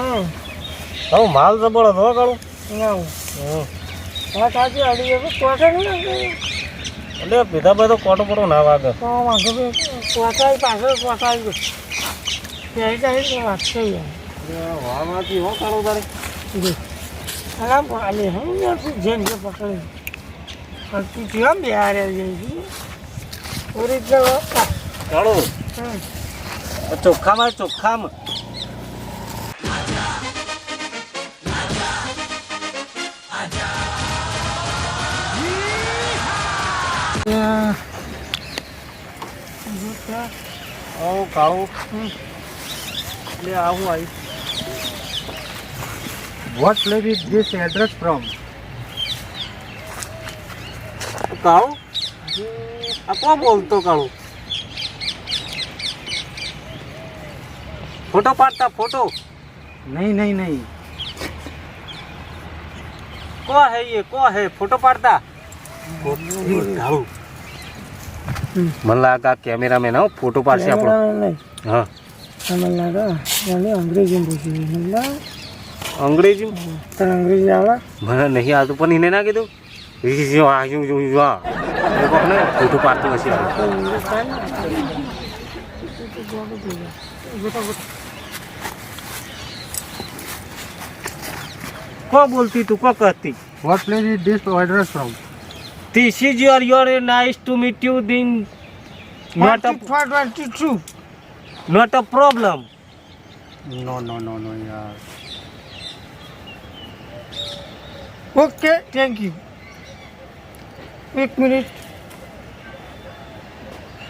હમ હવે માલ તો હતો હો કાળું. એવું હમ. વાત સાચી અડી ગયું કોટે નહીં એટલે પીધા ભાઈ તો કોટો પડો ના વાગે. તો વાંધો નહીં. કોટાઈ પાછળ કોટાઈ ગયો. ત્યારે ત્યારે વાત થઈ યાર વામાંથી હો કાળું તારે. અલા પાલે હું યાર તું જેન જે પકડે. તું કેમ બિહારે જઈ છી ઓરિજિનલ. કાળું. ચોખ્ખામાં ચોખ્ખામાં. આવું ખાવું એટલે આવું આવી વોટ લે બી ધીસ એડ્રેસ ફ્રોમ કાળું આ કોણ બોલતો કાળું ફોટો પાડતા ફોટો નહીં નહીં નહીં કો હે યે કો હે ફોટો પાડતા મને લાગે કેમેરામેન હો ફોટો પાડશે આપણો. હા. મને લાગે મને અંગ્રેજી પૂછી મને અંગ્રેજી તને અંગ્રેજી આવડે મને નહીં આવતું પણ એને ના કીધું? જો આ જો જો જો એ કોકને ફોટો પાડતું હશે. આ. કો બોલતી તું? કો કહતી? What place is this order from? This is your your nice to meet you. Then not a not a problem. No no no no yeah. Okay, thank you. Wait a minute.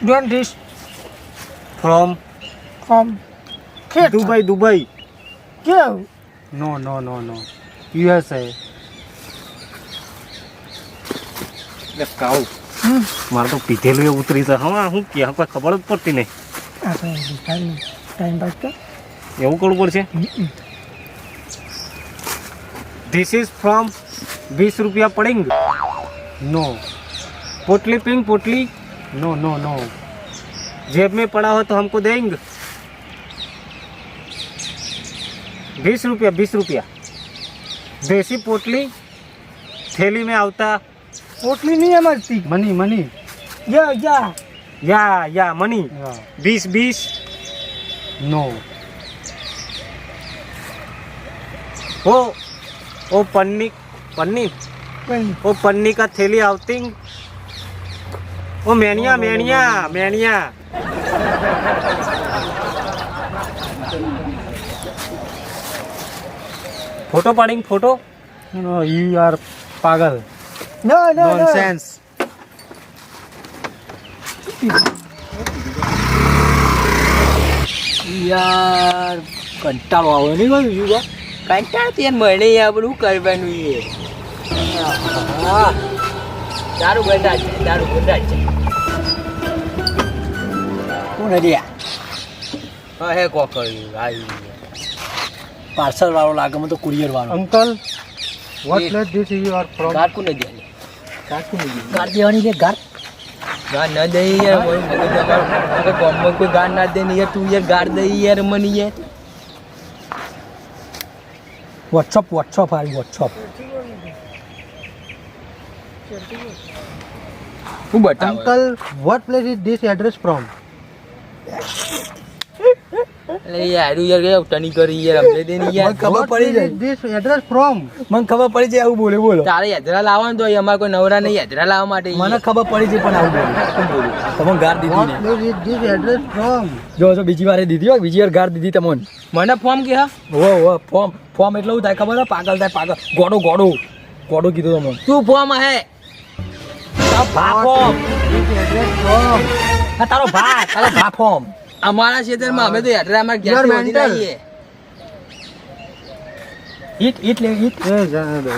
Done this From from Dubai, Dubai. Yeah. No no no no. USA. Cow. મારે તો પીધેલું એ ઉતરી તો હા હું કે કોઈ ખબર જ પડતી નહીં. એવું કરવું પડશે? ધીસ ઇઝ ફ્રોમ વીસ રૂપિયા પડિંગ. નો પોટલી પિંગ પોટલી? નો નો નો જેબ મેં पड़ा હોય તો हमको देंगे વીસ રૂપિયા વીસ રૂપિયા. દેશી પોટલી थैली में आवता પોટલી નહીં સમજતી money money યા યા या या मनी yeah बीस बीस no वो वो पन्नी पन्नी કઈ वो पन्नी का थैली आवती वो मेनिया मेनिया मेनिया फोटो पाड़ेंगे photo no you are Pagal no, Nonsense. no. યાર કંટાળો આવે નહીં ગયું યુવા કંટાળ ત્યાં મળે યાર બધું કરવાનું એ હા. દારૂ ગંડા છે દારૂ ગંડા છે. કોણ હરિયા હા હે કો કર્યું આવી પાર્સલ વાળો લાગે મને તો કુરિયર વાળો. Uncle what let this you are from from ગાર કોને દે ગાર કોને દે ગાર દેવાની લે ગાર ગાર ન દે યાર કોઈ મગજ અમારું અગર ગામમાં કોઈ ગાર ના દે ને યાર તું યાર ગાર દે યાર મને યાર. વોટ્સઅપ વોટ્સઅપ આવી વોટ્સઅપ હું એટલે યાર યાર કે ટની કરી યાર અમને દે ને યાર. ખબર પડી જાય. this address from. મને ખબર પડી જાય આવું બોલે બોલો. તારે યાદરા લાવવાનું તો અમારે કોઈ નવરા નહીં યાદરા લાવવા માટે મને ખબર પડી છે પણ આવું બોલું. તમે ગાર જો જો બીજી વારે દીધી હોય બીજી વાર ગાર દીધી તમને. મને ફોર્મ કે હા? ઓ હો ફોર્મ ફોર્મ એટલે થાય ખબર પાગલ થાય પાગલ. ગોડો ગોડો. ગોડો કીધું તમને. તું ફોર્મ હે? ભા ફોર્મ. This address from. હા તારો ભા તારો ભા ફોર્મ. અમારા ક્ષેત્રમાં અમે તો વધી mental. આવીએ ઈટ ઈટ લે ઈટ. એ જા દો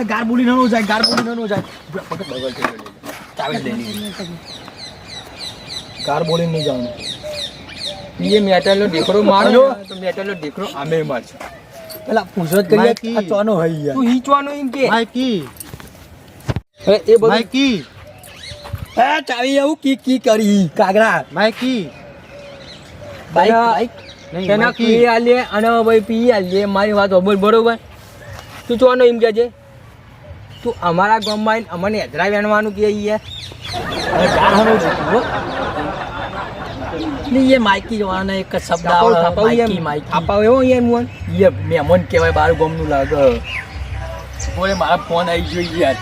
એ ગાર બોલી ન જાય ગાર બોલી ન જાય. પકડ બગલ છે ચાવી લેની ગાર બોલી નહીં જવાનું. એ મેટલનો ઢેકરો મારો. તો મેટલનો ઢેકરો અમે મારજો પેલા પૂછત કરીએ માઇકી. આ ચોનો હઈ યાર તું ચોનો એમ કે. માઈકી એ બધું key એ ચાવી આવું કી કી કરી કાગરા my key બાઈક. બાઈક તેના પી આલીએ અને ભાઈ પી આલે મારી વાત બોલ બરોબર? તું ચોનો એમ કે છે? તું અમારા ગામમાં અમને હેદરા વેણવાનું કે. નહીં એ માઇકી જોવાના એક શબ્દ માઇકી માઇકી થાપાવ એવો યાર મોહન એ મહેમાન કહેવાય બાર ગામનું લાગે. બોલે મારા ફોન આવી ગયો યાર.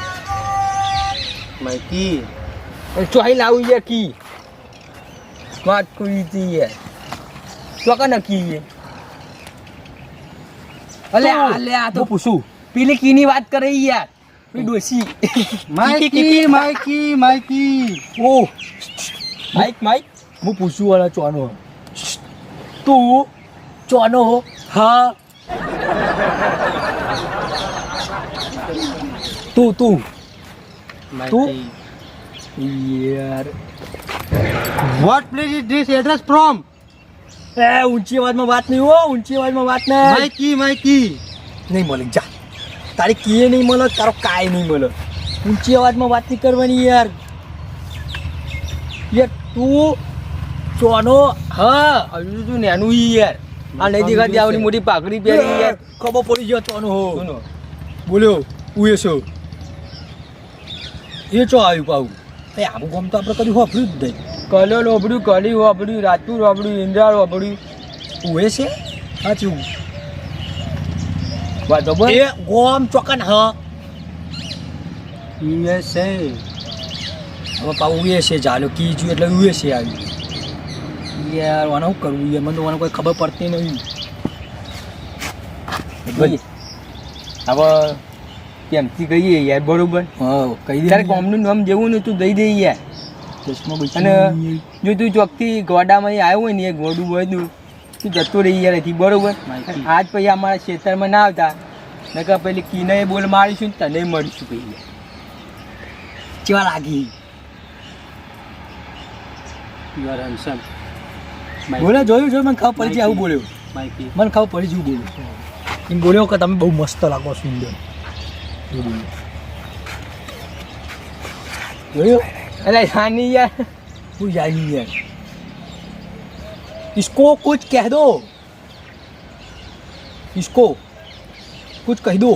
માહિતી ચોહી લાવું છે કી? વાત કરી હતી ચોકા નક્કી અલે તું, અલે આ તો હું પૂછું? પેલી કીની વાત કરે યાર. પેલી ડોસી માહિતી માહિતી માહિતી ઓ. માઈક માઈક હું પૂછું અલા ચોનો. તું ચોનો હો. હા. તું તું. માહિતી યાર. What place is this address from એ ઊંચી અવાજમાં વાત નહીં હો ઊંચી અવાજમાં વાત નહીં. માય કી માય કી નહીં મળે જા. તારી કીએ નહીં મળે તારો કાય નહીં મળે. ઊંચી અવાજમાં વાત નહીં કરવાની યાર. યાર તું ચોનો હા હજુ તું નેનું યાર. આ નહીં દેખાતી આવડી મોટી પાઘડી પહેરી યાર. ખબર પડી ગયો ચોનો હો. બોલ્યો ઉએ છો. એ ચો આવ્યું પાવું એ આવું ગામ તો આપણે કદી હોભળ્યું જ નહીં. કલો લોબડ્યું કલી હોભળ્યું રાજપુર હોભળ્યું ઇન્દ્રાળ હોભળ્યું ઉએ છે? સાચું બોલ. એ ગોમ ચોકન હા. યુએસએ હવે પા છે ચાલો કીજું એટલે ઉએ છે આવ્યું યાર આને શું કરવું યાર મને કોઈ ખબર પડતી નહીં. હવે કેમથી કહીએ યાર બરોબર? હા કહી દે તારે કોમનું નામ જેવું ને તું દઈ દે યાર. અને જો તું ચોકથી ગોડામાં આવ્યો હોય ને એ ગોડું બધું તું જતો રહી યાર અહીંથી બરોબર? આજ પછી અમારા ક્ષેત્રમાં ના આવતા. નકર પેલી કીને બોલ મારીશું ને તને મળીશું પછી ચેવા લાગી? યુ આર હેન્ડસમ બોલે જોયું જોયું મને ખબર પડી આવું બોલ્યો. મને ખબર પડી છે બોલ્યું. એમ બોલ્યો કે તમે બહુ મસ્ત લાગો સુંદર. इसको कुछ कह दो इसको कुछ कह दो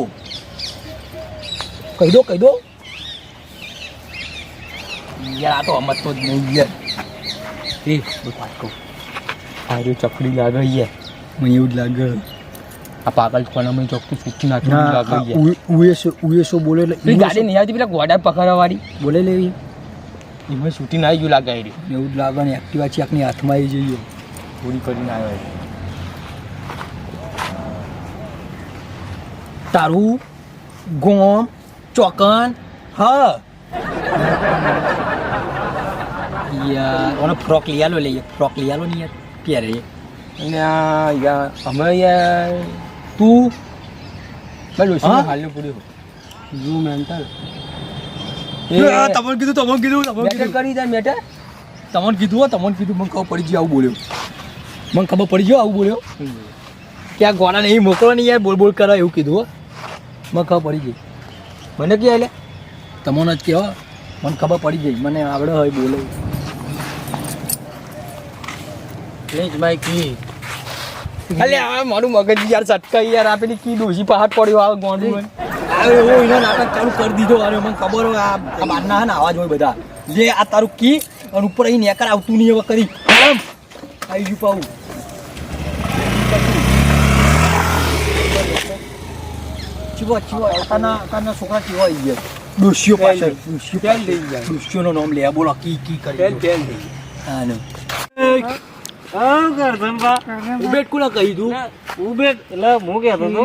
कह दो कह दो यार तो मत तो नहीं है ए को चकड़ी चपड़ी रही है मयूर लाग આ પાગલ ખોના મેં ચોખ્ખું નાખી નાખ્યું ઉયેસો ઉએસો બોલે એ ગાડી નહીં આવતી પેલા ગોડા પકડવાવાળી? બોલે લેવી એમાં સૂટી ના આવી ગયું લાગે એવું જ લાગે ને એક્ટિવા ચેકની હાથમાં આવી જઈએ. પૂરી કરીને આવ્યો તારું ગોમ ચોકન હા. યાર. ઓનો ફ્રોક લઈ લઈએ ફ્રોક લઈ આલો ને યાર પહેરે. અને યાર અમે યાર તું? ભાઈ હા? હાલ્યું પૂર્યું યુ મેન્ટલ તમને કીધું તમને કીધું તમને મેટર કરી દે મેટર. તમને કીધું હો તમને કીધું મને ખબર પડી ગયો આવું બોલ્યો. મને ખબર પડી ગયો આવું બોલ્યો. કે આ ગોળા નહીં મોકલો નહીં યાર બોલ બોલ કરો એવું કીધું હો. મને ખબર પડી ગઈ. મને કહે એટલે તમને જ કહેવા. મને ખબર પડી ગઈ મને આવડે હોય બોલે. ભાઈ માહિતી અલે આ મારું મગજ યાર સટકાઈ યાર. આ પેલી કી ડોસી પહાડ પડ્યો આ ગોંડું હવે એવો એનો નાટક ચાલુ કરી દીધો. અરે મને ખબર હોય આ મારના ને આવાજ હોય બધા. લે આ તારું કી અને ઉપર અહીં નેકર આવતું નહીં હવે કરી. આમ આવી ગયું પાવું ચીવો ચીવો તાના તાના છોકરા ચીવો આવી ગયા? ડોસીઓ પાછળ ડોશીઓ તેલ દઈ જાય નામ લે બોલો કી કી કરી હા ને હા ઉબેટ કુલા કહી દઉં? ઉબે એટલે હું કહેતો હતો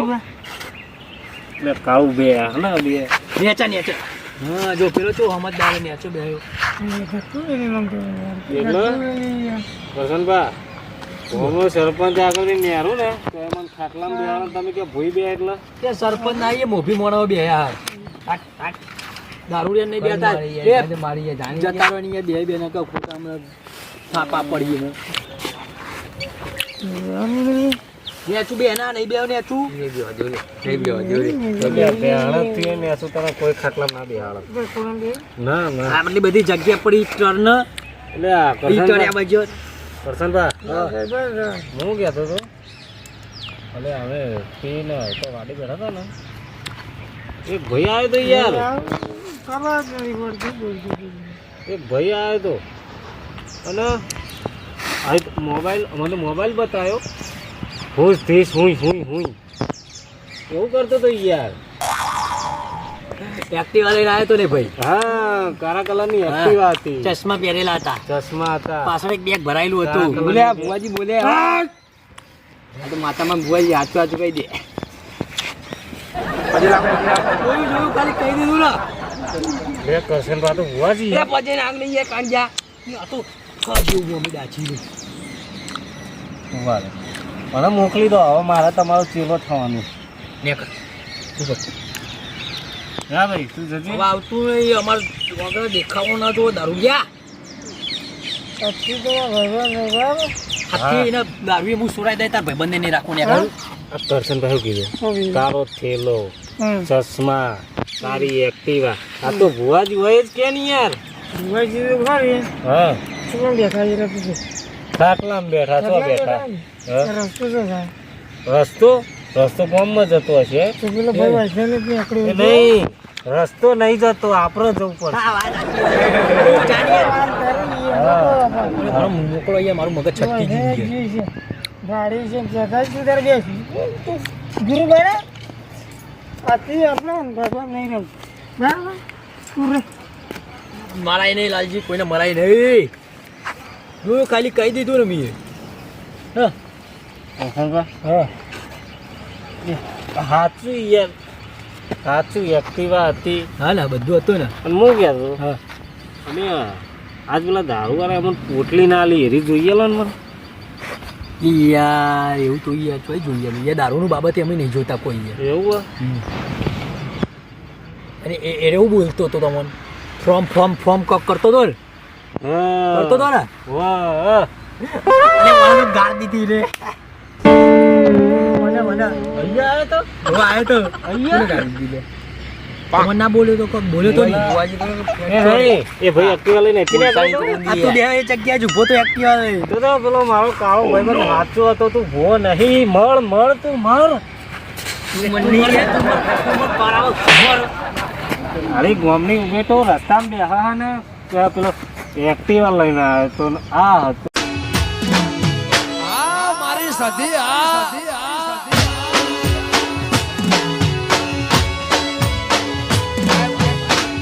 એટલે કાઉ બે હને બે. નેચા નેચા. હા જો પેલો તો સમજદાર નેચો બેહ્યો. એટલે? કરધનબા હોમો સરપંચ આગળ નેરું ને તો એ મને ખાટલામાં બેહાડો તમે કે ભૂઈ બે એટલે? તે સરપંચ ના આવીએ મોભી મોણાઓ બે યાર દારૂ નહીં બેતા એ મારી જતા બે બે ને ખોટા થાપા પડીએ. નેચું બે ના નહીં બે નેચું એટલે બેહાડત ને શું તને કોઈ ખાટલામાં ના બેહાડો. ના ના. આટલી બધી જગ્યા પડી ટર્ન એટલે ઈ ટર્ન બાજુ કરશનભા હું. કહેતો તો અલે હવે પીને તો વાડી બેઠા હતા ને. એ ભાઈ આવ્યો તો યાર. ખબર જ પડતી એક ભાઈ આવ્યો તો. અને આ મોબાઈલ મને મોબાઈલ બતાવ્યો હું ધીસ હું હું હું એવું કરતો તો યાર. એક્ટિવા લઈને આવ્યો તો ને ભાઈ? હા કારા કલરની. એક્ટિવા હતી. ચશ્મા પહેરેલા હતા. ચશ્મા હતા. પાછળ એક બેગ ભરાયેલું હતું. બોલ્યા. ભુવાજી બોલ્યા આ તો માતામાં ભુવાજી હાચું હાચું કહી દે. જોયું જોયું? ખાલી કહી દીધું ને. બે કરશનભા તો બુવાજી પછી આગ નહીં કાંજા આ દાચી વાલે. મને મોકલી દો હવે મારે તમારો ચેલો થવાનું ને કર તું કર હા ભાઈ તું જજે. હવે આવતું નહીં અમારે વગર દેખાવો ના જો દારૂ ગયા? હાથી એને દારૂ હું સુરાઈ દે તાર ભાઈબંધને નહીં રાખું ને કરશનભાઈ શું કીધું? તારો થેલો ચશ્મા તારી એક્ટિવા. આ તો ભુવાજી હોય જ કે નહીં યાર? ભુવાજી ખરી હા. શું છે રસ્તો ખાટલામાં બેઠા છો બેઠા રસ્તો તો રસ્તો રસ્તો ગામમાં જતો હશે નહીં રસ્તો નહીં જતો આપણે જવું પડશે મારો મોકલો અહીંયા મારું મગજ છટકી ગયું છે. ગાડી છે જગા સુધર બેસી ગુરુ બેડા આથી આપણે ભગવાન નહીં રહું બરાબર તું મરાય નહીં લાલજી કોઈને મરાય નહીં. જોયું ખાલી કહી દીધું ને મીએ. હા. હા. સાચું યાર સાચું એક્ટિવા હતી. હા ને બધું હતું ને. હું કહેતો હા. અને આજ પેલા દારૂ વાળા એમને પોટલી ના આલી એરી જોઈએ લો ને મને. યાર એવું તો યાર ચોઈ જોઈએ યાર દારૂનું બાબતે અમે નહીં જોતા કોઈ યાર એવું અને એ એવું બોલતો હતો તમને ફ્રોમ ફ્રોમ ફ્રોમ કક કરતો હતો ને. હા કરતો તો ને? વાહ મને ગાળ દીધી રે. મને મને. અહીંયા આવ્યો તો? હું. આવ્યો તો. અહીંયા? ગાળ દીધી લે. તમને ના બોલ્યો તો કોક બોલ્યો તો નહીં એ ભાઈ એક્ટિવા લઈને એથી ના ગયો તો? આ તું બે એ જગ્યાએ જ ઊભો તો એક્ટિવા લઈ તો તો પેલો મારો કાળો ભાઈ બધો સાચો હતો તું ભો નહીં મળ મળ તું મળ. તું મને નહીં તું મને- તું મને પરાવો, મર. અરે ગામની રસ્તામાં બેહા ને પેલો એક્ટિવા લઈને આવ્યો તો આ હતો. મારી